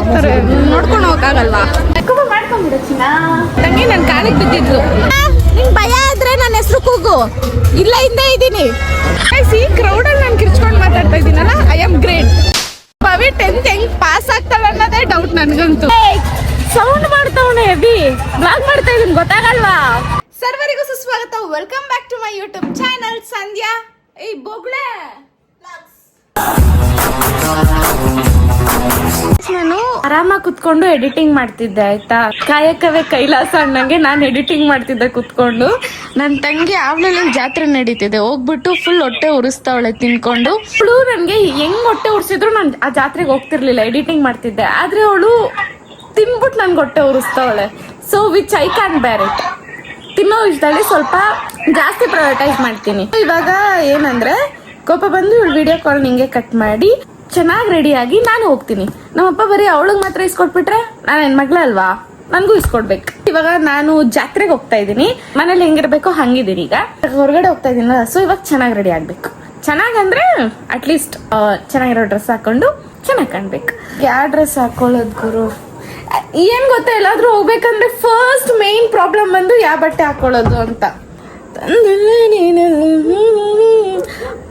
ಹೋಗ್ತಾರೆ. ನೋಡ್ಕೊಂಡು ಹೋಗಕ್ಕಾಗಲ್ಲ. ನಂಗೆ ನನ್ನ ಕಾಲಿಗೆ ಬಿದ್ದಿದ್ಲು ನಿಂಗೆ ಭಯ ಆದ್ರೆ ನನ್ನ ಹೆಸರು ಕೂಗು. ಇಲ್ಲ ಹಿಂದೆ ಇದ್ದೀನಿ. ಈ ಕ್ರೌಡಲ್ಲಿ ನಾನು ಕಿರ್ಚ್ಕೊಂಡು ಮಾತಾಡ್ತಾ ಇದ್ದೀನಲ್ಲ I am great Pavi tenth ಹೆಂಗ್ ಪಾಸ್ ಆಗ್ತಾಳೆ ಅನ್ನೋದೇ ಡೌಟ್ ನನಗಂತೂ. Sound ಮಾಡ್ತಾವನೆ heavy. ಬ್ಲಾಗ್ ಮಾಡ್ತಾ ಇದೀನಿ ಗೊತ್ತಾಗಲ್ವಾ? ಸರ್ವರಿಗೂ ಸುಸ್ವಾಗತ. Welcome back to my YouTube channel Sandhya ಏಯ್ ಬೊಗ್ಳೆ. ನಾನು ಆರಾಮಾಗಿ ಕುತ್ಕೊಂಡು ಎಡಿಟಿಂಗ್ ಮಾಡ್ತಿದ್ದೆ, ಆಯ್ತಾ? ಕಾಯಕವೇ ಕೈಲಾಸ ಅಣ್ಣಂಗೆ ನಾನು ಎಡಿಟಿಂಗ್ ಮಾಡ್ತಿದ್ದೆ ಕುತ್ಕೊಂಡು. ನನ್ನ ತಂಗಿ ಆಮೇಲೆ ಜಾತ್ರೆ ನಡೀತಿದೆ. ಹೋಗ್ಬಿಟ್ಟು ಫುಲ್ ಹೊಟ್ಟೆ ಉರಿಸ್ತಾವಳೆ ತಿನ್ಕೊಂಡು. ಫ್ಲೂ ನನಗೆ ಹೆಂಗ್ ಹೊಟ್ಟೆ ಉರ್ಸಿದ್ರು ನಾನು ಆ ಜಾತ್ರೆಗೆ ಹೋಗ್ತಿರ್ಲಿಲ್ಲ ಎಡಿಟಿಂಗ್ ಮಾಡ್ತಿದ್ದೆ. ಆದ್ರೆ ಅವಳು ತಿನ್ಬಿಟ್ಟು ನನ್ಗೆ ಹೊಟ್ಟೆ ಉರಿಸ್ತಾವಳೆ. So which I can bear it ತಿನ್ನೋ ವಿಷಯದಲ್ಲಿ ಸ್ವಲ್ಪ ಜಾಸ್ತಿ ಪ್ರೈವೇಟೈಸ್ ಮಾಡ್ತೀನಿ. ಇವಾಗ ಏನಂದ್ರೆ ಕೋಪ ಬಂದು ಇವಳು ವಿಡಿಯೋ ಕಾಲ್ ನಿಂಗೆ ಕಟ್ ಮಾಡಿ ಚೆನ್ನಾಗಿ ರೆಡಿಯಾಗಿ ನಾನು ಹೋಗ್ತೀನಿ. ನಮ್ಮಪ್ಪ ಬರೀ ಅವಳಿಗೆ ಮಾತ್ರ ಇಸ್ಕೊಟ್ಬಿಟ್ರೆ ನಾನು ಹೆಣ್ಮಗ್ಳ ಅಲ್ವಾ? ನನಗೂ ಇಸ್ಕೊಡ್ಬೇಕು. ಇವಾಗ ನಾನು ಜಾತ್ರೆಗೆ ಹೋಗ್ತಾ ಇದ್ದೀನಿ. ಮನೇಲಿ ಹೆಂಗಿರ್ಬೇಕೋ ಹಂಗಿದ್ದೀನಿ ಈಗ. ಹೊರಗಡೆ ಹೋಗ್ತಾ ಇದೀನಲ್ಲ ಸೊ ಇವಾಗ ಚೆನ್ನಾಗಿ ರೆಡಿ ಆಗ್ಬೇಕು. ಚೆನ್ನಾಗಂದ್ರೆ ಅಟ್ಲೀಸ್ಟ್ ಚೆನ್ನಾಗಿರೋ ಡ್ರೆಸ್ ಹಾಕೊಂಡು ಚೆನ್ನಾಗಿ ಕಾಣ್ಬೇಕು. ಯಾವ ಡ್ರೆಸ್ ಹಾಕೊಳ್ಳೋದು ಗುರು? ಏನ್ ಗೊತ್ತಾ ಎಲ್ಲಾದ್ರೂ ಹೋಗ್ಬೇಕಂದ್ರೆ ಫಸ್ಟ್ ಮೇನ್ ಪ್ರಾಬ್ಲಮ್ ಬಂದು ಯಾವ ಬಟ್ಟೆ ಹಾಕೊಳ್ಳೋದು ಅಂತ.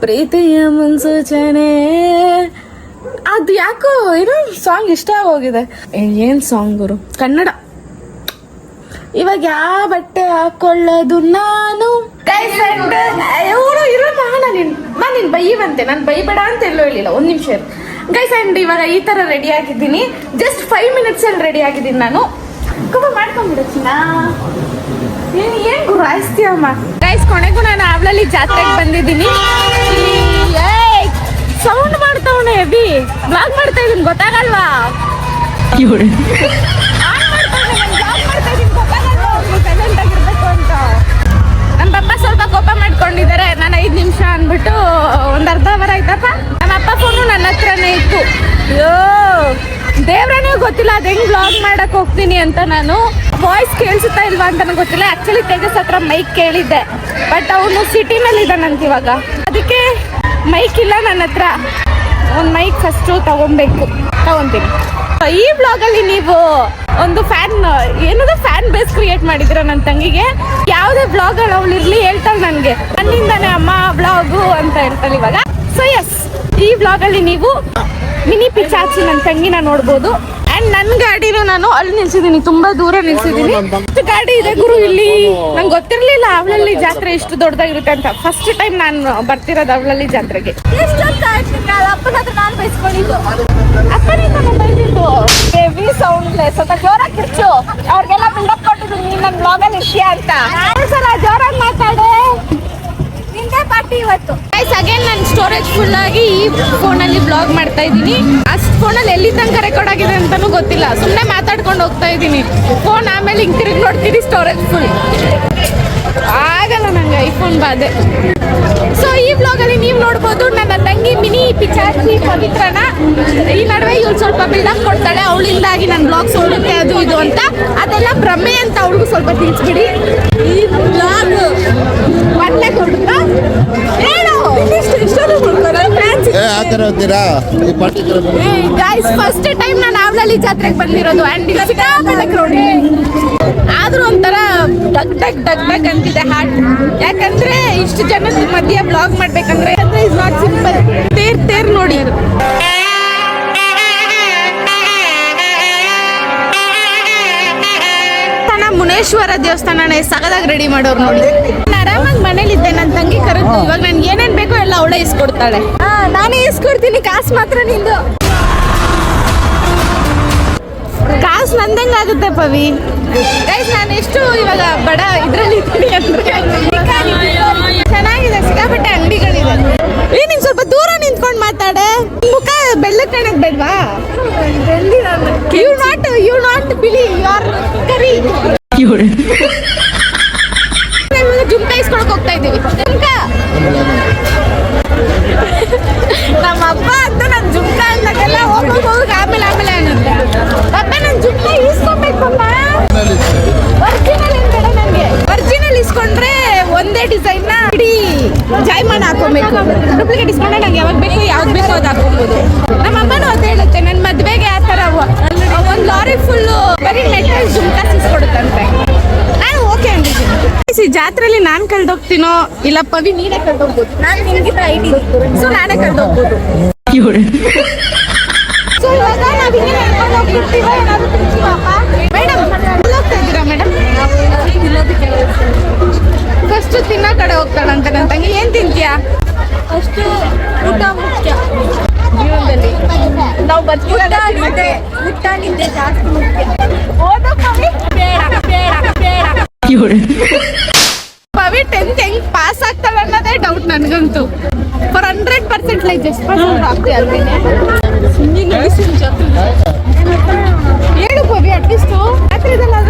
ಪ್ರೀತಿಯ ಮುನ್ಸೂಚನೆ. ಅದು ಯಾಕೋ ಏನೋ ಸಾಂಗ್ ಇಷ್ಟ ಆಗೋಗಿದೆ. ಏನು ಏನ್ ಸಾಂಗ್ ಗುರು? ಕನ್ನಡ. ಇವಾಗ ಯಾವ ಬಟ್ಟೆ ಹಾಕೊಳ್ಳೋದು ನಾನು? ಇವರು ಇರೋ ನಾನು ನಿನ್ ನಾನು ನಿನ್ ಬೈಯುವಂತೆ. ನಾನು ಬೈಬೇಡ ಅಂತ ಎಲ್ಲೂ ಹೇಳಿಲ್ಲ. ಒಂದ್ ನಿಮಿಷ ಗೈಸ್ ಅಂಡ್ ಇವಾಗ ಈ ತರ ರೆಡಿ ಆಗಿದ್ದೀನಿ. ಜಸ್ಟ್ ಫೈವ್ ಮಿನಿಟ್ಸ್ ಅಲ್ಲಿ ರೆಡಿ ಆಗಿದ್ದೀನಿ ನಾನು. ಕಬ್ಬ ಮಾಡ್ಕೊಂಡ್ಬಿಡು ಚಿನ್ನ. ಏನ್ ಗುರು ಗುರಾಯಿಸ್ತೀಯಮ್ಮ ಗೈಸ್ ಕೊನೆಗೂ ನಾನು ಆವ್ಲಲ್ಲಿ ಜಾತ್ರೆಗೆ ಬಂದಿದ್ದೀನಿ. Sound ಮಾಡ್ತಾವನೆ heavy. ಬ್ಲಾಗ್ ಮಾಡ್ತಾ ಇದೀನಿ ಗೊತ್ತಾಗಲ್ವಾ. ನಮ್ಮ ಪಪ್ಪ ಸ್ವಲ್ಪ ಕೋಪ ಮಾಡ್ಕೊಂಡಿದ್ದಾರೆ ನಾನು ಐದು ನಿಮಿಷ ಅಂದ್ಬಿಟ್ಟು ಒಂದ್ ಅರ್ಧ ಅವರ್ ಆಯ್ತಪ್ಪ? ನಮ್ಮ ಅಪ್ಪ ಫೋನು ನನ್ನ ಹತ್ರನೇ ಇತ್ತು. ಅಯ್ಯೋ ದೇವ್ರನೇ ಗೊತ್ತಿಲ್ಲ ಅದ್ ಹೆಂಗ್ ಬ್ಲಾಗ್ ಮಾಡಕ್ ಹೋಗ್ತೀನಿ ಅಂತ ನಾನು. ವಾಯ್ಸ್ ಕೇಳಿಸುತ್ತಾ ಇಲ್ವಾ ಅಂತ ಗೊತ್ತಿಲ್ಲ. ಆಕ್ಚುಲಿ ತೇಜಸ್ ಹತ್ರ ಮೈಕ್ ಕೇಳಿದ್ದೆ. ಬಟ್ ಅವನು ಸಿಟಿನಲ್ಲಿ ಇದ್ದಾನಂತ ಇವಾಗ. ಅದಕ್ಕೆ ಮೈಕ್ ಇಲ್ಲ ನನ್ನ ಹತ್ರ. ಒಂದು ಮೈಕ್ ಫಸ್ಟು ತಗೊಬೇಕು. ತಗೊಂತೀನಿ. ಈ ಬ್ಲಾಗ್ ಅಲ್ಲಿ ನೀವು ಒಂದು ಫ್ಯಾನ್ ಏನದು ಫ್ಯಾನ್ ಬೇಸ್ ಕ್ರಿಯೇಟ್ ಮಾಡಿದಿರ ನನ್ನ ತಂಗಿಗೆ? ಯಾವುದೇ ಬ್ಲಾಗ್ ಅಲ್ಲಿ ಅವಳು ಇರ್ಲಿ ಹೇಳ್ತಾಳೆ ನನಗೆ. ನನ್ನಿಂದಾನೆ ಅಮ್ಮ ಬ್ಲಾಗು ಅಂತ ಹೇಳ್ತಾಳೆ ಇವಾಗ. ಸೊ ಎಸ್ ಈ ಬ್ಲಾಗ್ ಅಲ್ಲಿ ನೀವು ಮಿನಿ ಪಿಚಾಚಿ ನನ್ನ ತಂಗಿನ ನೋಡ್ಬೋದು. ಅಂಡ್ ನನ್ನ ಗಾಡಿನೂ ನಾನು ಅಲ್ಲಿ ನಿಲ್ಸಿದ್ದೀನಿ ತುಂಬಾ ದೂರ ನಿಲ್ಸಿದ್ದೀನಿ. ಗಾಡಿ ಇದೆ ಗುರು ಇಲ್ಲಿ ನಂಗೆ ಗೊತ್ತಿರ್ಲಿಲ್ಲ ಅವಳಲ್ಲಿ ಜಾತ್ರೆ ಇಷ್ಟು ದೊಡ್ಡದಾಗಿರುತ್ತೆ ಅಂತ. ಫಸ್ಟ್ ಟೈಮ್ ನಾನು ಬರ್ತಿರೋದು ಅವಳಲ್ಲಿ ಜಾತ್ರೆಗೆ. ಅಪ್ಪನ ಹತ್ರ ನಾನು ಬೈಸ್ಕೊಂಡಿದ್ದು. ಅಪ್ಪನಿಂದ ಬೈದಿದ್ದು ಹೆವಿ ಸೌಂಡ್ ಸ್ವಲ್ಪ ಜೋರಾಗಿ ಕಿರ್ಚು. ಅವ್ರಿಗೆಲ್ಲ ಬಿಲ್ಡಪ್ ಕೊಟ್ಟಿದ್ದೀನಿ ನೀನ್ ನನ್ನ ಬ್ಲಾಗಲ್ಲಿ ಇರ್ತೀಯ ಅಂತ. ಸಲ ಜೋರಾಗಿ ಮಾತಾಡೆ. ನಿಂದೇ ಪಾರ್ಟಿ ಇವತ್ತು. ಅಗೇನ್ ನಾನು ಸ್ಟೋರೇಜ್ ಫುಲ್ ಆಗಿ ಈ ಫೋನಲ್ಲಿ ಬ್ಲಾಗ್ ಮಾಡ್ತಾ ಆ ಫೋನಲ್ಲಿ ಎಲ್ಲಿ ತನಕ ರೆಕಾರ್ಡ್ ಆಗಿದೆ ಅಂತಾನೂ ಗೊತ್ತಿಲ್ಲ. ಸುಮ್ಮನೆ ಮಾತಾಡ್ಕೊಂಡು ಹೋಗ್ತಾ ಇದ್ದೀನಿ. ಫೋನ್ ಆಮೇಲೆ ಹಿಂಗ್ ತಿರುಗಿ ನೋಡ್ತೀನಿ ಸ್ಟೋರೇಜ್ ಫುಲ್ ಆಗಲ್ಲ ನಂಗೆ ಐಫೋನ್ ಬಾದೆ ಸೊ ಈ ಬ್ಲಾಗ್ ಅಲ್ಲಿ ನೀವು ನೋಡ್ಬೋದು ನನ್ನ ತಂಗಿ ಮಿನಿ ಪಿಚಾಚಿ ಪವಿತ್ರನ. ಈ ನಡುವೆ ಇವಳು ಸ್ವಲ್ಪ ಬಿಲ್ಡಪ್ ಕೊಡ್ತಾಳೆ. ಅವಳಿಂದಾಗಿ ನನ್ನ ಬ್ಲಾಗ್ ಸೋಡುತ್ತೆ ಅದು ಇದು ಅಂತ. ಅದೆಲ್ಲ ಭ್ರಮೆ ಅಂತ ಅವಳಿಗೂ ಸ್ವಲ್ಪ ತಿಳಿಸ್ಬಿಡಿ. ಈ ಬ್ಲಾಗ್ ಬಟ್ಟೆ ಕೊಡುತ್ತಾ? ಹೇಳು. ಇಷ್ಟು ಇಷ್ಟೊಂದು ಕೊಡ್ತಾರೆ. ಫ್ಯಾನ್ಸ್ ಏ ಆ ಥರ ಓದ್ತೀರಾ ಈ ಪರ್ಟಿಕ್ಯುಲರ್ ಗೈಸ್ ಫಸ್ಟ್ ಟೈಮ್ ನಾನು ಆವ್ಲಲ್ಲಿ ಜಾತ್ರೆಗೆ ಬಂದಿರೋದು ಅಂಡ್ ಈಗ ಸಿಕ್ಕಾಪಟ್ಟೆ ಕ್ರೌಡ್ ಆದ್ರೂ ಒಂಥರ ಡಗ್ ಡಗ್ ಡಗ್ ಡಗ್ ಅಂತಿದೆ ಹಾರ್ಟ್ ಯಾಕಂದ್ರೆ ಇಷ್ಟು ಜನದ ಮಧ್ಯೆ ಬ್ಲಾಗ್ ಮಾಡ್ಬೇಕಂದ್ರೆ ಇಸ್ ನಾಟ್ ಸಿಂಪಲ್ ತೇರ್ ತೇರ್ ನೋಡಿ. ಮುನೇಶ್ವರ ದೇವಸ್ಥಾನ ಸಗದಾಗ ರೆಡಿ ಮಾಡೋರು ನೋಡಿ. ನಾನು ಆರಾಮಾಗಿ ಮನೇಲಿದ್ದೆ ನನ್ನ ತಂಗಿ ಕರೆದು ಇವಾಗ ನನ್ಗೆ ಏನೇನು ಬೇಕೋ ಎಲ್ಲ ಅವಳೇ ಇಸ್ಕೊಡ್ತಾಳೆ. ಹಾ ನಾನೇ ಇಸ್ಕೊಡ್ತೀನಿ ಕಾಸು ಮಾತ್ರ ನಿಂದು. ಕಾಸು ನಂದಂಗೆ ಆಗುತ್ತೆ ಪವಿ. ಗೈಸ್ ನಾನು ಎಷ್ಟು ಇವಾಗ ಬಡ ಇದರಲ್ಲಿ ಇದ್ದೀನಿ ಅಂದ್ರೆ ಜಾತ್ರೆಯಲ್ಲಿ ನಾನ್ ಕಳ್ದೋಗ್ತೀನೋ ಇಲ್ಲ ಪವಿ ನೀನೇ ಕಳ್ದೋಗ್ಬೋದು? ನಾನ್ ನಿನ್ಗಿಂತ ಐಟಿ ಸೊ ನಾನೇ ಕಳ್ದೋಗ್ಬೋದು. ಸೊ ಇವಾಗ ನಾವ್ ಹಿಂಗೆ ನಡ್ಕೊಂಡು ಹೋಗ್ಬಿಡ್ತೀವ ಏನಾದ್ರು ತಿಂತೀವಪ್ಪ ಮೇಡಮ್ ಎಲ್ಲಿ ಹೋಗ್ತಾ ಇದ್ದೀರಾ ಮೇಡಮ್ ಫಸ್ಟ್ ತಿನ್ನೋ ಕಡೆ ಹೋಗ್ತಾಳಂತ ನನ್ನ ತಂಗಿ. ಏನ್ ತಿಂತೀಯಾ? ಅಷ್ಟು ಊಟ ಮುಖ್ಯ. ಜೀವನದಲ್ಲಿ. ನಾವು ಊಟ ನಿದ್ದೆ ಜಾಸ್ತಿ ಮುಖ್ಯ. ಓದೋ ಬೇಡ ಬೇಡ ಬೇಡ. ಪವಿ ಟೆಂತ್ ಹೆಂಗ್ ಪಾಸ್ ಆಗ್ತಾಳ ಅನ್ನೋದೇ ಡೌಟ್ ನನ್ಗಂತೂ for hundred percent like just pass ಆಗ್ತೀಯ ಅಲ್ವೇನೆ ಹೇಳು ಪವಿ ಅಟ್ಲೀಸ್ಟ್ ರಾತ್ರಿದಲ್ಲಾದ್ರೂ ನಿಜ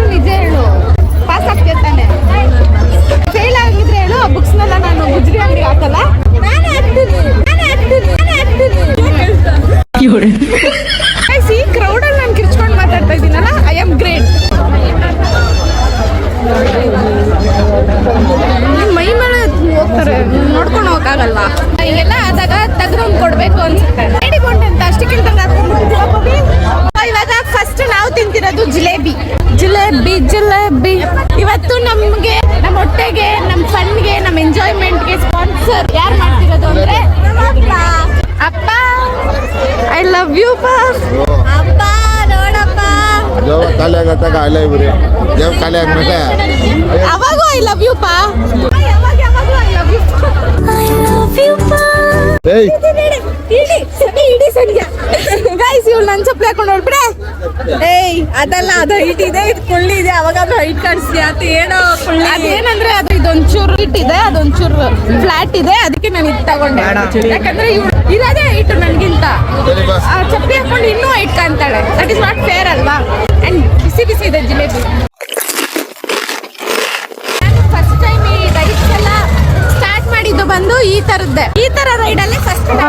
ಖಾಲಿ ಆಗತ್ತಾಗ ಇವ್ರಿ ಖಾಲಿ ಅವಾಗೂ ಐ ಲವ್ ಯು ಪಾ. ಯಾವಾಗ ಯಾವಾಗೂ ಐ ಲವ್ ಯು ಏಯ್. ಇಡಿ ಸರಿ ಇಡಿ ಸಂಜೆ ಗೈಸ್ ಇವ್ಳು ನನ್ನ ಚಪ್ಪಲಿ ಹಾಕೊಂಡು ಹೊಡ್ಬಿಡೆ ಏಯ್ ಅದಲ್ಲ ಅದು ಹೈಟ್ ಇದೆ ಇದು ಕುಳ್ಳಿ ಇದೆ. ಅವಾಗ ಅದು ಹೈಟ್ ಕಾಣಿಸ್ತೀಯ? ಅದು ಏನೋ ಕುಳ್ಳಿ. ಅದೇನಂದ್ರೆ ಅದು ಇದೊಂಚೂರು ಹಿಟ್ ಇದೆ ಅದೊಂಚೂರು ಫ್ಲಾಟ್ ಇದೆ. ಅದಕ್ಕೆ ನಾನು ಇದು ತಗೊಂಡೆ. ಯಾಕಂದ್ರೆ ಇವ್ಳು ಇರೋದೇ ಹೈಟ್ ನನ್ಗಿಂತ. ಆ ಚಪ್ಪಲಿ ಹಾಕೊಂಡು ಇನ್ನೂ ಹೈಟ್ ಕಾಣ್ತಾಳೆ. ದಟ್ ಇಸ್ ನಾಟ್ ಫೇರ್ ಅಲ್ವಾ? ಬಿಸಿ ಬಿಸಿ ಇದೆ ಜಿಲೇಬಿ. ನಾನು ಫಸ್ಟ್ ಟೈಮ್ ಈ ರೈಡ್ಸ್ ಎಲ್ಲ ಸ್ಟಾರ್ಟ್ ಮಾಡಿದ್ದು ಬಂದು ಈ ತರದ್ದೇ. ಈ ತರ ರೈಡ್ ಅಲ್ಲಿ ಫಸ್ಟ್ ಟ್ರೈ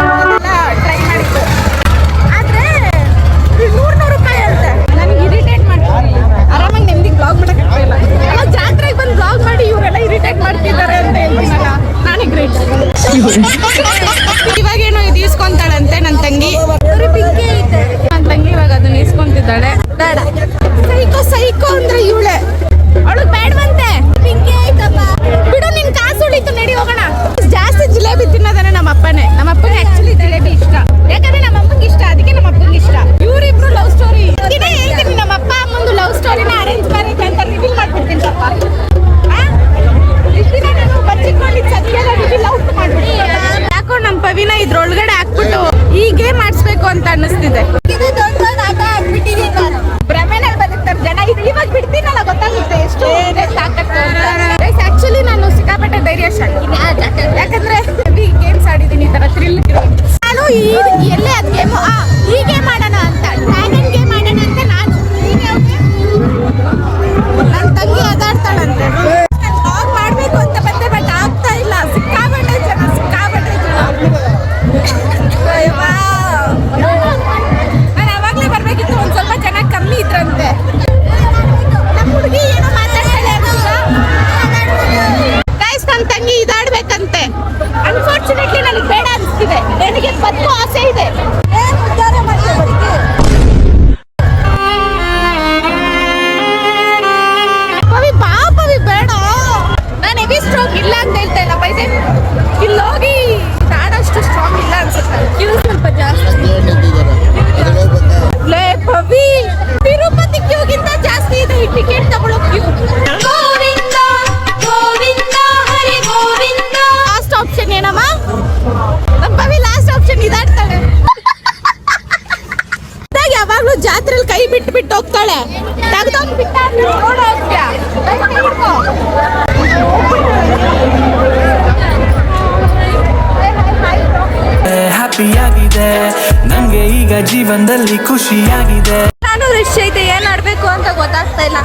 ಜೀವನದಲ್ಲಿ ಖುಷಿಯಾಗಿದೆ. ನಾನು ರಿಶ್ ಐತೆ ಏನ್ ಆಡ್ಬೇಕು ಅಂತ ಗೊತ್ತಾಗ್ತಾ ಇಲ್ಲ.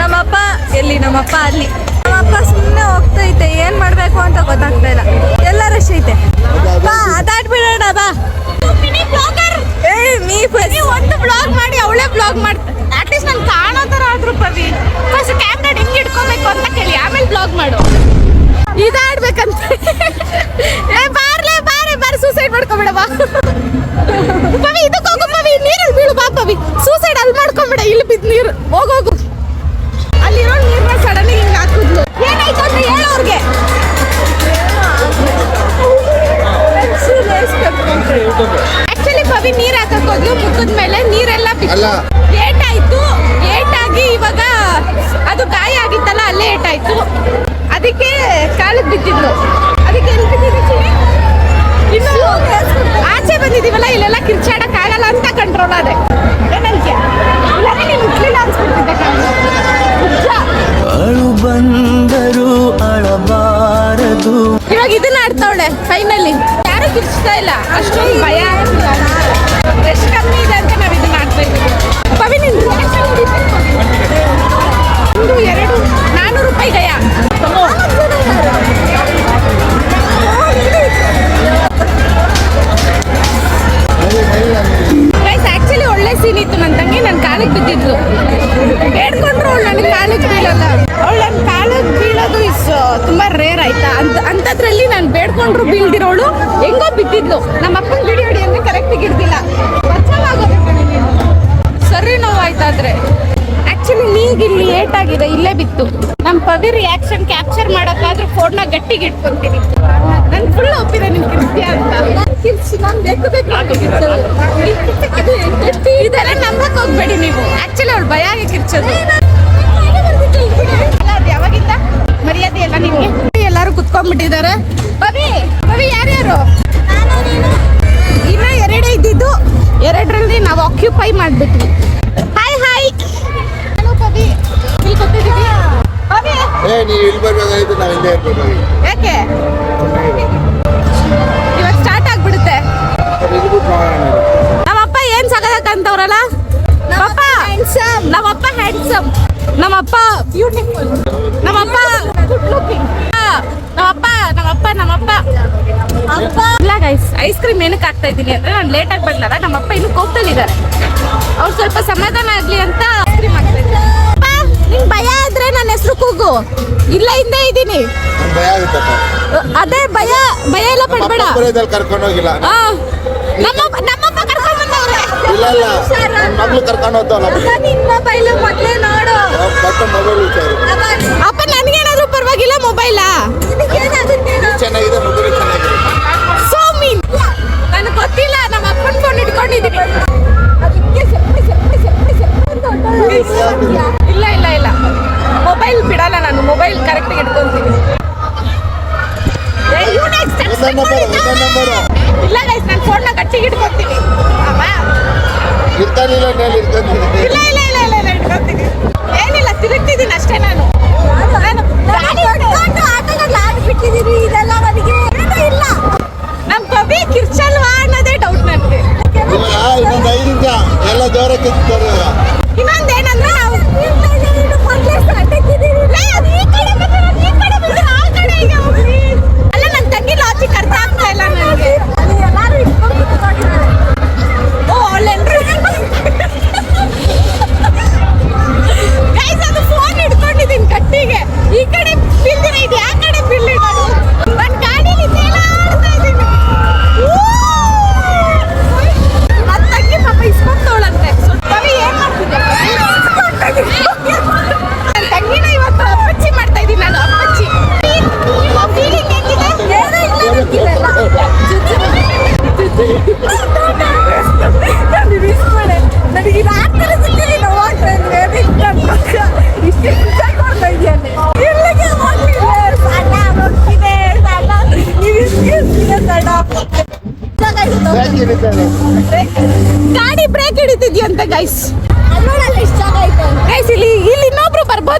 ನಮ್ಮಪ್ಪ ಎಲ್ಲಿ? ನಮ್ಮಪ್ಪ ಅಲ್ಲಿ. ನಮ್ಮಪ್ಪ ಸುಮ್ಮನೆ ಹೋಗ್ತೈತೆ ಏನ್ ಮಾಡ್ಬೇಕು ಅಂತ ಗೊತ್ತಾಗ್ತಾ ಇಲ್ಲ. ಎಲ್ಲ ರಶ್ ಐತೆ ಬಾ ಅದಾಡ್ಬಿಡೋಣ ಬಾ. ಏ ನೀ ಬಸ್ ಒಂದು ಬ್ಲಾಗ್ ಮಾಡಿ ಅವಳೇ ಬ್ಲಾಗ್ ಮಾಡ್ತಾ. ಅಟ್ಲೀಸ್ಟ್ ನಾನು ಕಾಣೋ ಥರ ಆದ್ರೂ ಪವಿ ಫಸ್ಟ್ ಕ್ಯಾಮ್ರಾ ಹಿಂಗೆ ಇಟ್ಕೋಬೇಕು ಅಂತ ಕೇಳಿ ಆಮೇಲೆ ಬ್ಲಾಗ್ ಮಾಡು. ಇದಾಡ್ಬೇಕಂತ. ಏ ಬಾರೆ ಬಾರಿ ಸೂಸೈಡ್ ಮಾಡ್ಕೊಂಬಿಡವಾ ಪವಿ ಇದು ಹೋಗು ಪವಿ ನೀರಲ್ಲಿ ಬೀಳು ಬಾ ಪವಿ. ಸೂಸೈಡ್ ಅಲ್ಲಿ ಮಾಡ್ಕೊಂಬಿಡ ಇಲ್ಲಿ ಬಿದ್ದು ನೀರು. ಹೋಗೋಗು ಅಲ್ಲಿರೋ ನೀರು ಸಡನ್ ಹಿಂಗೆ ಹಾಕಿದ್ಲು ಏನಾಯ್ತು ಅಂತ ಹೇಳು ಅವ್ರಿಗೆ. ಆಕ್ಚುಲಿ ಪವಿ ನೀರು ಹಾಕಕ್ ಮುಖದ ಮೇಲೆ ನೀರೆಲ್ಲ ಲೇಟ್ ಆಯ್ತು. ಲೇಟ್ ಆಗಿ ಇವಾಗ ಅದು ಗಾಯ ಆಗಿತ್ತಲ್ಲ ಲೇಟ್ ಆಯ್ತು. ಅದಕ್ಕೆ ಕಾಲಕ್ಕೆ ಬಿದ್ದಿದ್ಲು. ಅದಕ್ಕೆ ಎಲ್ಲಿ ಬಿದ್ದಿದ್ದು ಇನ್ನು ಆಚೆ ಬಂದಿದೀವಲ್ಲ ಇಲ್ಲೆಲ್ಲ ಕಿರ್ಚಾಡಕ್ ಆಗಲ್ಲ ಅಂತ ಕಂಟ್ರೋಲ್ ಅದೇ. ಅಳು ಬಂದರು ಅಳಬಾರದು. ಇವಾಗ ಇದನ್ನ ಆಡ್ತಾವಳೆ ಫೈನಲಿ ಯಾರು ಕಿರ್ಚ್ತಾ ಇಲ್ಲ. ಅಷ್ಟೊಂದು ಭಯ ಎಷ್ಟು ಕಮ್ಮಿ ಇದೆ ಅಂತ ನಾವು ಇದನ್ನ ಆಡ್ತಾ ಇದ್ದೀವಿ. ಪವಿ ಇಲ್ಲೇ ನಮ್ಮ ಪವಿ ರಿಯಾಕ್ಷನ್ ಕ್ಯಾಪ್ಚರ್ ಮಾಡೋಕ್ಕಾದ್ರೂ ಫೋನ್ನ ಗಟ್ಟಿಗೆ ಇಟ್ಕೊಂತೀನಿ. ನನ್ ಫುಲ್ ಒಪ್ಪಿದೆ ನಿನ್ ಕೃತ್ಯ ಅಂತ. ಬೇಕು ಬೇಕು ಇದೆಲ್ಲ ನಂಬಕ್ ಹೋಗ್ಬೇಡಿ ನೀವು. ಆಕ್ಚುಲಿ ಅವಳು ಭಯ ಆಗಿ ಕಿರ್ಚೋದು. ಯಾವಾಗಿಂದ? ಮರ್ಯಾದೆ ಎಲ್ಲ ನಿಮಗೆ? ಎಲ್ಲರೂ ಕುತ್ಕೊಂಡ್ಬಿಟ್ಟಿದ್ದಾರೆ. ಪವಿ ಪವಿ ಯಾರ್ಯಾರು? ಇನ್ನ ಎರಡೇ ಇದ್ದಿದ್ದು. ಎರಡರಲ್ಲಿ ನಾವು ಆಕ್ಯುಪೈ ಮಾಡ್ಬಿಟ್ವಿ. ಯಾಕೆ? ಇವಾಗ ಸ್ಟಾರ್ಟ್ ಆಗ್ಬಿಡುತ್ತೆ. ನಮ್ಮ ಮಾಡೋಣ ನಮ್ಮಪ್ಪ ಏನ್ ಸಗದಕ್ಕಂತವ್ರಲ್ಲ ನಮ್ಮಪ್ಪ ನಮ್ಮಪ್ಪ ಹ್ಯಾಂಡ್ಸಮ್ ನಮ್ಮಪ್ಪ ಬ್ಯೂಟಿಫುಲ್ ನಮ್ಮಪ್ಪ ಗುಡ್ ಲುಕಿಂಗ್ ನಮ್ಮಪ್ಪ ನಮ್ಮಪ್ಪ ನಮ್ಮಪ್ಪ. ಅಪ್ಪ ಇಲ್ಲ ಗೈಸ್ ಐಸ್ ಕ್ರೀಮ್ ಏನಕ್ಕೆ ಆಗ್ತಾ ಇದ್ದೀನಿ ಅಂದ್ರೆ ನಾನು ಲೇಟ್ ಆಗಿ ಬರ್ಲಾರ ನಮ್ಮಪ್ಪ ಇನ್ನು ಕೋಪದಲ್ಲಿದ್ದಾರೆ ಅವ್ರು ಸ್ವಲ್ಪ ಸಮಾಧಾನ ಆಗ್ಲಿ ಅಂತ ಐಸ್ ಕ್ರೀಮ್ ಆಗ್ತಾ ಇದ್ದಾರೆ ಅಪ್ಪ, ನಿಂಗ್ ಭಯ ಆದ್ರೆ ನನ್ನ ಹೆಸರು ಕೂಗು. ಇಲ್ಲ ಹಿಂದೆ ಇದ್ದೀನಿ. ಭಯ ಆಗುತ್ತಪ್ಪ ಅದೇ ಭಯ ಭಯ ಎಲ್ಲ ಪಡ್ಬೇಡ. ಬರೋದಲ್ಲಿ ಕರ್ಕೊಂಡು ಹೋಗಿಲ್ಲ. ಆ, ನಮ್ಮಪ್ಪ ನಮ್ಮಪ್ಪ ಕರ್ಕೊಂಡ್ ಬಂದವ್ರೆ. ಇಲ್ಲ ಇಲ್ಲ. ನನ್ನ ಮಗಳು ಕರ್ಕೊಂಡು ಹೋಗ್ತಾವಲ್ಲ ನಿನ್ನ ಮೊಬೈಲ್ ಮೊದ್ಲೇ ನೋಡು. ಬಟ್ ಮೊಬೈಲ್ ವಿಚಾರ ಅಪ್ಪ ನನ್ಗೇನಾದ್ರು ಪರವಾಗಿಲ್ಲ ಮೊಬೈಲಾ ಚೆನ್ನಾಗಿದೆ ಮೊಬೈಲ್ ಚೆನ್ನಾಗಿದೆ. ಸೋ ಮೀನ್ ನನಗೆ ಗೊತ್ತಿಲ್ಲ ನಮ್ಮ ಅಪ್ಪನ ಫೋನ್ ಇಟ್ಕೊಂಡಿದ್ದೀನಿ. ಇಲ್ಲ ಇಲ್ಲ ಇಲ್ಲ. ಮೊಬೈಲ್ ಬಿಡಲ್ಲ ನಾನು ಮೊಬೈಲ್ ಕರೆಕ್ಟಾಗಿ ಇಟ್ಕೊಂತೀನಿ. ಇಲ್ಲ ಗೈಸ್ ನಾನು ಫೋನ್ನ ಕಟ್ಟಿ ಇಟ್ಕೊತೀನಿ. ಅಮ್ಮ. ಇರ್ತಾನಿಲ್ಲ ನೇಲಿ ಇರ್ತಾನಿಲ್ಲ ಇಲ್ಲ ಇಲ್ಲ ಇಲ್ಲ ಇಲ್ಲ ಇಲ್ಲ ಇಟ್ಕೊತೀನಿ. ಏನಿಲ್ಲ ತಿರುಗ್ತಿದ್ದೀನಿ ಅಷ್ಟೇ ನಾನು ನಾನು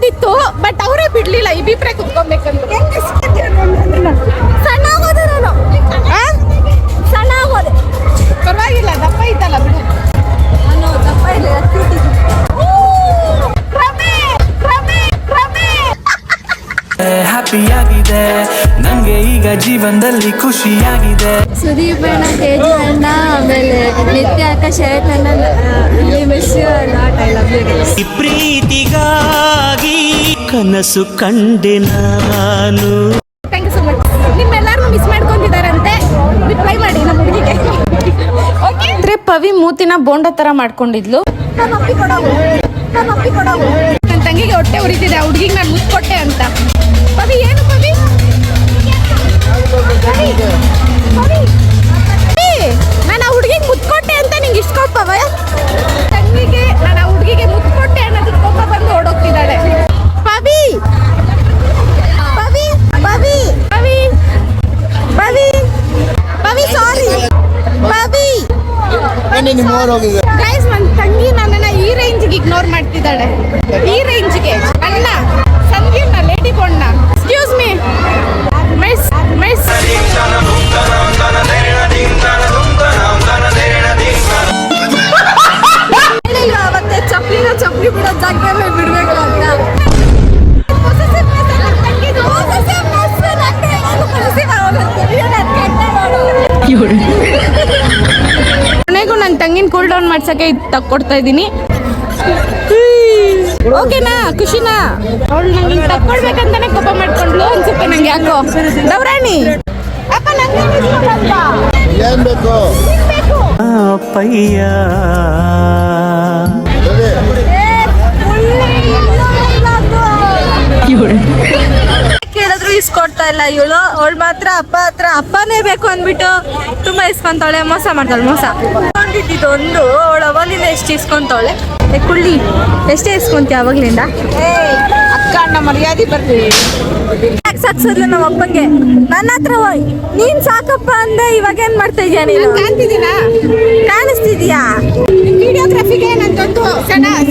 captou ಹ್ಯಾಪಿಯಾಗಿದೆ. ನಂಗೆ ಈಗ ಜೀವನದಲ್ಲಿ ಖುಷಿಯಾಗಿದೆ. ತೇಜು ಅಣ್ಣ ಆಮೇಲೆ ನಿತ್ಯ ಆಕಾಶ ಅಣ್ಣ miss not I love you ಈ ಪ್ರೀತಿಗಾಗಿ ಕನಸು ಕಂಡೆ ನಾನು. ಥ್ಯಾಂಕ್ ಯು ಸೊ ಮಚ್ ನಿಮ್ಮೆಲ್ಲರನ್ನೂ ಮಿಸ್ ಮಾಡ್ಕೊಂಡಿದ್ದಾರಂತೆ. ರಿಪ್ಲೈ ಮಾಡಿ ನಮ್ಮ ಹುಡುಗಿಗೆ. ಓಕೆ ಅಂದ್ರೆ ಪವಿ ಮೂತಿನ ಬೋಂಡ ತರ ಮಾಡ್ಕೊಂಡಿದ್ಲು. ನಮ್ಮ ಅಪ್ಪಿ ಕೊಡೋದು ನಮ್ಮ ಅಪ್ಪಿ ಕೊಡೋದು ನನ್ನ ತಂಗಿಗೆ ಹೊಟ್ಟೆ ಉರಿತಿದೆ ಆ ಹುಡುಗಿಗೆ ನಾನು ಏನು ಕವಿ? ನಾನು ಆ ಹುಡುಗಿಗೆ ಮುತ್ಕೊಟ್ಟೆ ಅಂತ ನಿಂಗೆ ಇಷ್ಟ ಕೋಪವ ತಂಗಿಗೆ ನಾನು ಆ ಹುಡುಗಿಗೆ ಮುತ್ಕೊಟ್ಟೆ ಅನ್ನೋದ್ರ ಕೋಪ ಬಂದು ಓಡೋಗ್ತಿದ್ದಾಳೆ. ಪವಿ ಪವಿ ಪವಿ ಪವಿ ಪವಿ ಪವಿ ಸಾರಿ ಪವಿ ನಿಮ್ಮ ಮಾಡ್ಸಕ್ಕೆ ಇದು ತಕ್ಕೊಡ್ತಾ ಇದ್ದೀನಿ. ಓಕೆನಾ ಖುಷಿನಾ ಅವಳು ನಂಗೆ ತಕ್ಕೊಡ್ಬೇಕಂತಾನೆ ಕೋಪ ಮಾಡ್ಕೊಂಡ್ಲು ಅನ್ಸುತ್ತೆ ನಂಗೆ ಯಾಕೋ. ದೌರಾಣಿ ಅಪ್ಪ. ಏನ್ ಬೇಕು. ಅಪ್ಪಯ್ಯ ಇಸ್ಕೊಡ್ತಾ ಇಲ್ಲ ಇವಳು. ಅವಳು ಮಾತ್ರ ಅಪ್ಪ ಹತ್ರ ಅಪ್ಪನೇ ಬೇಕು ಅಂದ್ಬಿಟ್ಟು ತುಂಬಾ ಇಸ್ಕೊಂತಾಳೆ ಮೋಸ ಮಾಡ್ತಾಳೆ ಮೋಸ. ಇಸ್ಕೊಂಡಿದ್ದು ಒಂದು ಅವಳು ಅವಾಗಲಿಂದ ಎಷ್ಟು ಇಸ್ಕೊಂತಾಳೆ? ಏ ಕುಳ್ಳಿ ಎಷ್ಟೇ ಇಸ್ಕೊಂತೀಯ ಅವಾಗ್ಲಿಂದ? ಅಕ್ಕ ಅಣ್ಣ ಮರ್ಯಾದೆ ಬರ್ತೀವಿ ಸಾಕ್ಸೋದ್ಲ ನಮ್ಮ ಅಪ್ಪಂಗೆ? ನನ್ನ ಹತ್ರ ನೀನ್ ಸಾಕಪ್ಪ ಅಂದೆ ಇವಾಗ ಏನ್ ಮಾಡ್ತಾ ಇದೀಯ ನೀನು? ಕಾಣ್ತಿದ್ದೀನಾ? ಕಾಣಿಸ್ತಿದ್ಯಾ? ವಿಡಿಯೋಗ್ರಫಿಗೆ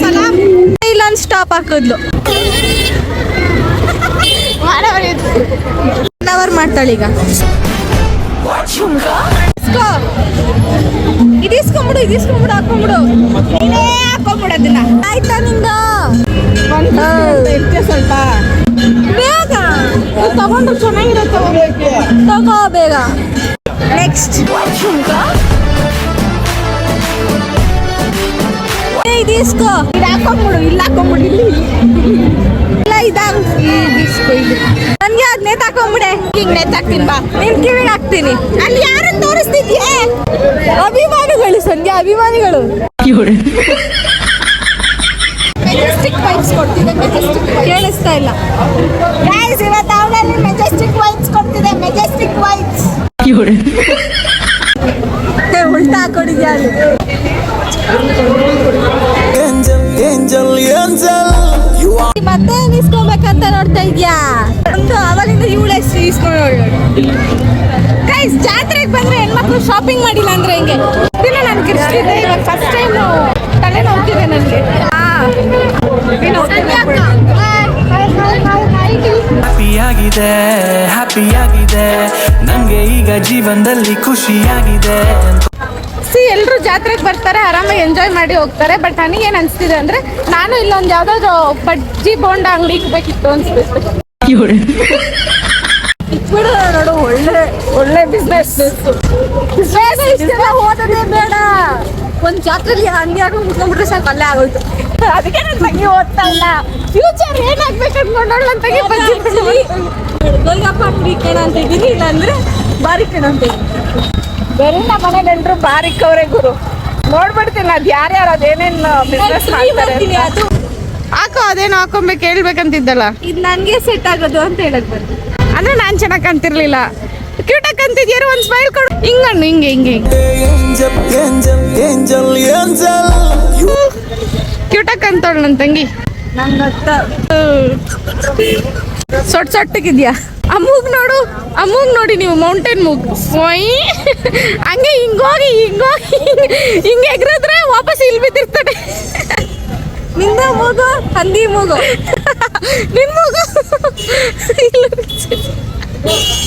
ಸಲಾಮ್ ಇಲ್ಲೊಂದು ಸ್ಟಾಪ್ ಹಾಕಿದ್ಲು. ಒನ್ ಅವರ್ ಮಾಡ್ತಾಳೀಗ ಇಸ್ಕೋ. ಇದು ಇಸ್ಕೊಂಬಿಡು ಇದು ಇಸ್ಕೊಂಬಿಡು ಹಾಕೊಂಬಿಡು. ನೀನೇ ಹಾಕೊಂಬಿಡೋದನ್ನ ಆಯ್ತಾ ನಿಂದ? ಸ್ವಲ್ಪ ಬೇಗ. ತಗೊಂಡು ಚೆನ್ನಾಗಿರುತ್ತೆ ತಗೋ ಬೇಗ. ನೆಕ್ಸ್ಟ್ ಇದಿಸ್ಕೋ ಇದು ಹಾಕೊಂಬಿಡು ಇಲ್ಲ ಹಾಕೊಂಬಿಡು ಇಲ್ಲಿ. ಇಲ್ಲ ಇದಾಗ ನನ್ಗೆ ಅದ್ ನೇತಾಕೊಂಬಿಡೆ ಹಿಂಗ್ ನೇತಾಕ್ತೀನಿ ಬಾ. ನಿನ್ ಕಿವಿಗೆ ಹಾಕ್ತೀನಿ. ಅಲ್ಲಿ ಯಾರನ್ನ ತೋರಿಸ್ತಿದ್ಯೆ? ಅಭಿಮಾನಿಗಳು ಸಂಧ್ಯಾ ಅಭಿಮಾನಿಗಳು. ಮೆಜೆಸ್ಟಿಕ್ ವೈಬ್ಸ್ ಕೊಡ್ತಿದೆ ಮೆಜೆಸ್ಟಿಕ್ ಕೇಳಿಸ್ತಾ ಇಲ್ಲ. ಗೈಸ್ ಇವತ್ತು ಅವಳಲ್ಲಿ ಮೆಜೆಸ್ಟಿಕ್ ವೈಬ್ಸ್ ಕೊಡ್ತಿದೆ ಮೆಜೆಸ್ಟಿಕ್ ವೈಬ್ಸ್ ಉಲ್ಟಾ ಹಾಕೊಂಡಿದ್ಯಾ ಅಲ್ಲಿ? ನೋಡ್ತಾ ಇದ್ಯಾ? ಒಂದು ಅವಲಿಂದ ಇವಳೆ ಇಸ್ಕೊಂಡು ಗೈಸ್ ಜಾತ್ರೆಗೆ ಬಂದ್ರೆ ಹೆಣ್ಮಕ್ಳು ಶಾಪಿಂಗ್ ಮಾಡಿಲ್ಲ ಅಂದ್ರೆ ಹೆಂಗೆ? ದಿನ ನಾನು ಇದೆ ಇವಾಗ ಫಸ್ಟ್ ಟೈಮ್ ತಲೆ ನೋಡ್ತಿದೆ ನನಗೆ ಹ್ಯಾಪಿಯಾಗಿದೆ ಹ್ಯಾಪಿಯಾಗಿದೆ ನಂಗೆ ಈಗ ಜೀವನದಲ್ಲಿ ಖುಷಿಯಾಗಿದೆ ಜಾತ್ರೆಗೆ ಬರ್ತಾರೆ ಆರಾಮಾಗಿ ಎಂಜಾಯ್ ಮಾಡಿ ಹೋಗ್ತಾರೆ. ಬಟ್ ನನಗೇನು ಅನಿಸ್ತಿದೆ ಅಂದರೆ ನಾನು ಇಲ್ಲೊಂದು ಯಾವುದಾದ್ರು ಬಜ್ಜಿ ಬೋಂಡ ಅಂಗಡಿ ಇಕ್ಬೇಕಿತ್ತು ಅನ್ಸ್ತಿದೆ. ಬಿಡು ನೋಡು ಒಳ್ಳೆ ಒಳ್ಳೆ ಬಿಸ್ನೆಸ್ ಓದೋದೇ ಬೇಡ. ಒಂದು ಜಾತ್ರೆಲಿ ಹಂಗೆ ಹಾಕೊಂಡು ಮುಟ್ಕೊಂಡ್ಬಿಟ್ರೆ ಸಾಕು ಅಲ್ಲೇ ಆಗೋಯ್ತು. ಅದಕ್ಕೆ ನನ್ನ ತಂಗಿ ಓದ್ತಾ ಇಲ್ಲ. ಫ್ಯೂಚರ್ ಏನಾಗ್ಬೇಕು ಅನ್ಕೊಂಡವಳು ಅಂತ ಬಜ್ಜಿ ಗೋಲ್ಗಪ್ಪ ಅಂಗಡಿ ಕೇಳ ಅಂತ ಇದ್ದೀನಿ ಇಲ್ಲಾಂದ್ರೆ ಬಾರಿ ಕೇಳ ಅಂತ ಬರೀ ನಮ್ಮ ಮನೇಲಿ ಬಾರಿ ಬಾರಿಕವ್ರೆ ಗುರು. ನೋಡ್ಬಿಡ್ತೀನಿ ಅದು ಯಾರ್ಯಾರು ಅದೇನೇನು ಬಿಸ್ನೆಸ್ ಮಾಡ್ತಾರೆ. ಅದು. ಹಾಕೋ ಅದೇನು ಹಾಕೊಬೇಕು ಹೇಳ್ಬೇಕಂತಿದ್ದಲ್ಲ. ಇದು ನನಗೆ ಸೆಟ್ ಆಗೋದು ಅಂತ ಹೇಳಕ್ ಬರ್ತೀನಿ ಅಂದ್ರೆ ನಾನು ಚೆನ್ನಾಗಿ ಕಾಣ್ತಿರ್ಲಿಲ್ಲ. ಆಗಿ ಕಾಣ್ತಿದ್ಯಾರು ಒಂದು ಸ್ಮೈಲ್ ಕೊಡು. ಹಿಂಗಣ್ಣು ಹಿಂಗೆ ಹಿಂಗೆ ಹಿಂಗೆ. ಆಗಿ ಕಾಣ್ತಾಳು ನನ್ನ ತಂಗಿ. ನಂಗೆ ಗೊತ್ತ ಸೊಟ್ ಸೊಟ್ಟಗಿದ್ಯಾ? ಆ ಮೂಗ್ ನೋಡು ಆ ಮೂಗ್ ನೋಡಿ ನೀವು ಮೌಂಟೇನ್ ಮೂಗ್. ಒಯ್ ಹಂಗೆ ಹಿಂಗೋಗಿ ಹಿಂಗೋಗಿ ಹಿಂಗೆ ಎಗ್ರದ್ರೆ ವಾಪಸ್ ಇಲ್ಲಿ ಬಿದ್ದಿರ್ತಾನೆ. ನಿಂದ ಮೂಗು ಹಂದಿ ಮೂಗು. ನಿನ್ ಮೂಗು. ಅದೇನ್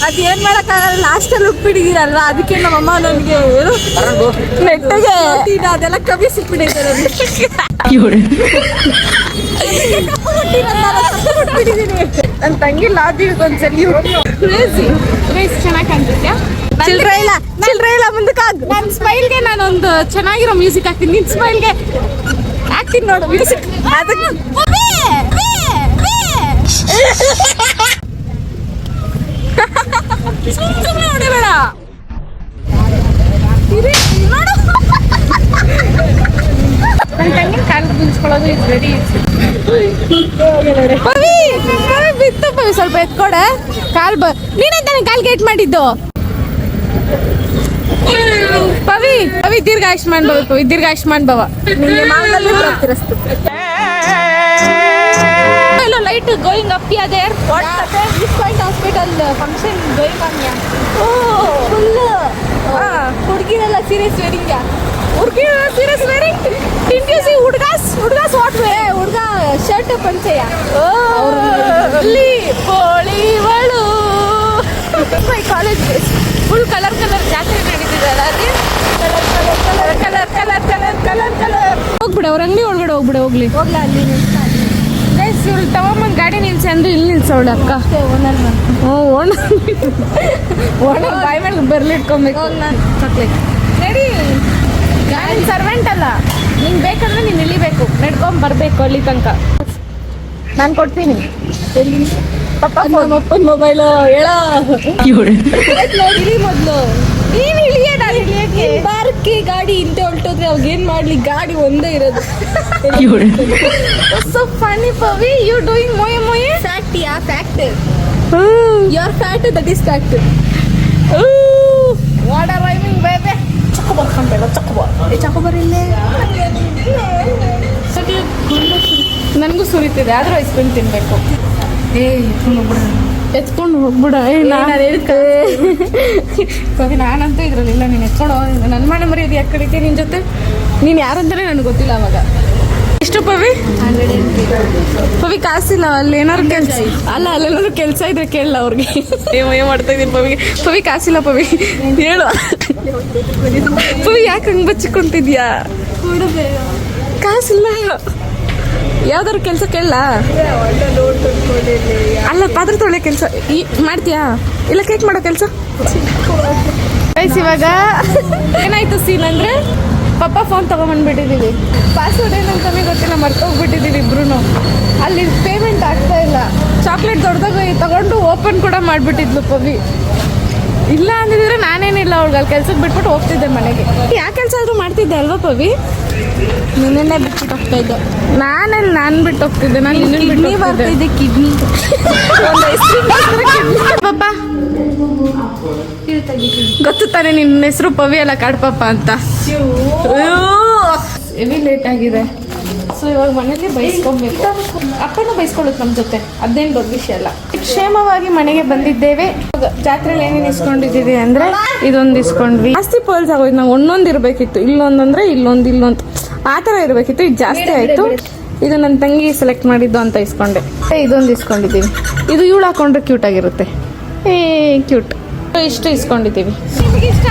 ಅದ್ ಏನ್ ಮಾಡಕ್ಕಾಗಲ್ಲ ಲಾಸ್ಟ್ ಅಲ್ಲಿ ಉಪ್ಪಿಡಿದಿರಲ್ವಾ ಅದಕ್ಕೆ ನಮ್ಮಮ್ಮ ನನಗೆ ನೆಟ್ಟಗೆ. ಅದೆಲ್ಲ ಕವಿ ಸಿಕ್ಬಿಟ್ಟಿದೆ ನನ್ನ ತಂಗಿ ಲಾದಿಗೆ ಒಂದ್ಸಲಿ ಕ್ರೇಜಿ ಕ್ರೇಜ್ ಚೆನ್ನಾಗಿ ಕಾಣ್ತಿದ್ಯಾ? ಚಿಲ್ಡ್ರ ಇಲ್ಲ ಚಿಲ್ಡ್ರ ಇಲ್ಲ ಮುಂದಕ್ಕಾಗ ನನ್ನ ಸ್ಮೈಲ್ಗೆ ನಾನೊಂದು ಚೆನ್ನಾಗಿರೋ ಮ್ಯೂಸಿಕ್ ಹಾಕ್ತೀನಿ. ನಿನ್ನ ಸ್ಮೈಲ್ಗೆ ಹಾಕ್ತೀನಿ ನೋಡು ಮ್ಯೂಸಿಕ್. ಅದಕ್ಕೆ ಸುಮ್ಮನೆ ಹೊಡಿಬೇಡ. ನನ್ನ ತಂಗಿನ ಕಾಲು ಗುಂಜ್ಕೊಳ್ಳೋದು ಇಸ್ ವೆರಿ ಪವಿ ಪವಿ ಬಿತ್ತು ಪವಿ ಸ್ವಲ್ಪ ಎತ್ಕೊಡ. ಕಾಲ್ ಬ ನೀನೇ ತಾನೇ ಕಾಲ್ ಗೇಟ್ ಮಾಡಿದ್ದು? ಪವಿ ಪವಿ ದೀರ್ಘ ಆಯುಷ್ಮಾನ್ ಭವ ಪವಿ ದೀರ್ಘಾಯುಷ್ಮಾನ್ ಭವ. ನಿಮಗೆ ಮಾಂಗಲ್ಯ ಪ್ರಾಪ್ತಿರಸ್ತು going up going up here there. What? Happened? This point hospital function going on here. Oh, full. ಹುಡುಗಿರೆಲ್ಲ serious serious wearing didn't you see ಹುಡುಗಾಸ್ what way ಹುಡುಗ ಶರ್ಟ್ ಪಂಚೆಯ ಅಲ್ಲಿ ಪೋಳಿವಳು my college full colour colour ಜಾತ್ರೆ ನಡೀತಿದಲ್ಲ ಅಲ್ಲಿ. Colour colour colour colour colour colour colour ಹೋಗ್ಬಿಡ ಅವ್ರ ಅಂಗಡಿ ಒಳಗಡೆ ಹೋಗ್ಬಿಡ ಹೋಗ್ಲಿ. ಹೋಗ್ಲಾ ಅಲ್ಲಿ ಗೈಸ್ ಇವ್ಳು ಗಾಡಿ ನಿಲ್ಸಿ ಅಂದ್ರೆ ಇಲ್ಲಿ ನಿಲ್ಸವಳು ಅಕ್ಕ. ಹ್ಞೂ ಓಣ ಓಣ ಬಾಯ್ ಮೇಲೆ ಬರ್ಲಿಟ್ಕೊಬೇಕು ಚಾಕ್ಲೇಟ್ ನಡಿ ಗಾಡಿ ಸರ್ವೆಂಟ್ ಅಲ್ಲ. ನಿಂಗೆ ಬೇಕಂದ್ರೆ ನೀನು ಇಳಿಬೇಕು. ನಡ್ಕೊಂಡ್ ಬರಬೇಕು ಅಲ್ಲಿ ತನಕ. ನಾನು ಕೊಡ್ತೀನಿ. ಪಪ್ಪ ಮೊಬೈಲ್ ಹೇಳ. ಮೊದ್ಲು. ನೀನು ಬಾರಕ್ಕೆ ಗಾಡಿ ಹಿಂದೆ ಹೊಲ್ಟೋದ್ರೆ ಅವಾಗ ಏನ್ ಮಾಡ್ಲಿ? ಗಾಡಿ ಒಂದೇ ಇರೋದು. So funny Pavi you doing ಮೊಯೆ ಮೊಯೆ fact yeah fact you are fat that is fact what are rhyming ಬೇಬೆ ಚಕ್ಕು ಕಂಬೇಡ ಚಕ್ಕು ಬರ್ ಚಾಕೋಬಾರ್ ಇಲ್ಲೇ? ನನಗೂ ಸುರಿತಿದೆ ಆದ್ರೂ ಐಸ್ಕ್ರೀಮ್ ತಿನ್ಬೇಕು. ಏ ಎತ್ಕೊಂಡು ಹೋಗ್ಬಿಡ. ನಾನಂತೂ ಇದ್ರಲ್ಲಿ ಇಲ್ಲ ನೀನು ಎತ್ಕೊಂಡು ನನ್ ನನ್ನ ಮನೆ ಮರ್ಯಾದೆ ಯಾಕೆ ಕಡಿತೆ ನಿನ್ನ ಜೊತೆ? ನೀನು ಯಾರಂತಾನೆ ನನಗೆ ಗೊತ್ತಿಲ್ಲ ಅವಾಗ. ಎಷ್ಟು ಪವಿ? ಪವಿ ಕಾಸಿಲ್ಲ ಅಲ್ಲಿ ಏನಾದ್ರು ಕೆಲಸ ಅಲ್ಲ ಅಲ್ಲೇನಾದ್ರು ಕೆಲಸ ಇದ್ರೆ ಕೇಳಲ್ಲ ಅವ್ರಿಗೆ. ಏನ್ ಏನ್ ಮಾಡ್ತಾ ಇದೀನಿ ಪವಿ? ಪವಿ ಕಾಸಿಲ್ಲ ಪವಿ. ಹೇಳು. ಪವಿ ಯಾಕೆ ಹಂಗೆ ಬಚ್ಚಿಕೊಂತಿದ್ಯಾ? ಕಾಸಿಲ್ಲ. ಯಾವ್ದಾದ್ರು ಕೆಲಸ ಕೇಳಲ್ಲ ಅಲ್ಲ ಪಾತ್ರೆ ತೊಳೆ ಕೆಲಸ. ಈ ಮಾಡ್ತೀಯಾ? ಇಲ್ಲ ಕೇಕ್ ಮಾಡೋ ಕೆಲಸ? ಇವಾಗ ಏನಾಯ್ತು ಸೀನ್ ಅಂದ್ರೆ? ಪಪ್ಪ ಫೋನ್ ತಗೊಂಬಂದ್ಬಿಟ್ಟಿದೀವಿ. ಪಾಸ್ವರ್ಡ್ ಏನಂತಾನೆ ಗೊತ್ತಿಲ್ಲ ಮರ್ತೋಗ್ಬಿಟ್ಟಿದೀವಿ ಇಬ್ರು ಅಲ್ಲಿ ಪೇಮೆಂಟ್ ಆಗ್ತಾ ಇಲ್ಲ. ಚಾಕ್ಲೇಟ್ ದೊಡ್ಡದಾಗ ತಗೊಂಡು ಓಪನ್ ಕೂಡ ಮಾಡ್ಬಿಟ್ಟಿದ್ಲು ಪವಿ. ಇಲ್ಲ ಅಂದಿದ್ರೆ ನಾನೇನಿಲ್ಲ ಅವ್ಳಿಗೆ ಅಲ್ಲಿ ಕೆಲ್ಸಕ್ಕೆ ಬಿಟ್ಬಿಟ್ಟು ಹೋಗ್ತಿದ್ದೆ ಮನೆಗೆ. ಯಾವ ಕೆಲಸ ಆದರೂ ಮಾಡ್ತಿದ್ದೆ ಅಲ್ವಾ ಪವಿ? ನಿನ್ನೆ ಬಿಟ್ಬಿಟ್ಟು ಹೋಗ್ತಾ ಇದ್ದೆ. ನಾನೇ ನಾನು ಬಿಟ್ಟು ಹೋಗ್ತಿದ್ದೆ ನಾನು ನಿನ್ನ ಕಿಡ್ನಿ. ಬರ್ತಿದ್ದೆ ಕಿಡ್ನಿ ಪಾಪ. ಗೊತ್ತು ತಾನೆ ನಿನ್ನ ಹೆಸರು ಪವಿ ಅಲ್ಲ ಕಾಡ್ಪಪ್ಪ ಅಂತ. ಹೆವಿ ಲೇಟ್ ಆಗಿದೆ. ಸೊ ಇವಾಗ ಮನೇಲಿ ಬೈಸ್ಕೊಬೇಕು. ಅಪ್ಪನೂ ಬೈಸ್ಕೊಳ್ಳುತ್ತೆ ನಮ್ಮ ಜೊತೆ. ಅದೇನು ದೊಡ್ಡ ವಿಷಯ ಅಲ್ಲ. ಕ್ಷೇಮವಾಗಿ ಮನೆಗೆ ಬಂದಿದ್ದೇವೆ. ಇವಾಗ ಜಾತ್ರೆಲಿ ಏನೇನು ಇಸ್ಕೊಂಡಿದ್ದೀವಿ ಅಂದ್ರೆ ಇದೊಂದು ಇಸ್ಕೊಂಡ್ವಿ. ಜಾಸ್ತಿ ಪೋಲ್ಸ್ ಆಗೋಯ್ತು. ನಾವು ಒಂದೊಂದು ಇರಬೇಕಿತ್ತು. ಇಲ್ಲೊಂದಂದ್ರೆ ಇಲ್ಲೊಂದು ಇಲ್ಲೊಂದು. ಆ ಥರ ಇರಬೇಕಿತ್ತು. ಇದು ಜಾಸ್ತಿ ಆಯಿತು. ಇದು ನನ್ನ ತಂಗಿ ಸೆಲೆಕ್ಟ್ ಮಾಡಿದ್ದು ಅಂತ ಇಸ್ಕೊಂಡೆ. ಇದೊಂದು ಇಸ್ಕೊಂಡಿದ್ದೀವಿ. ಇದು ಇವಳು ಹಾಕೊಂಡ್ರೆ ಕ್ಯೂಟ್ ಆಗಿರುತ್ತೆ. ಏ ಕ್ಯೂಟ್ ಇಷ್ಟು ಇಸ್ಕೊಂಡಿದ್ದೀವಿ. ಇಷ್ಟ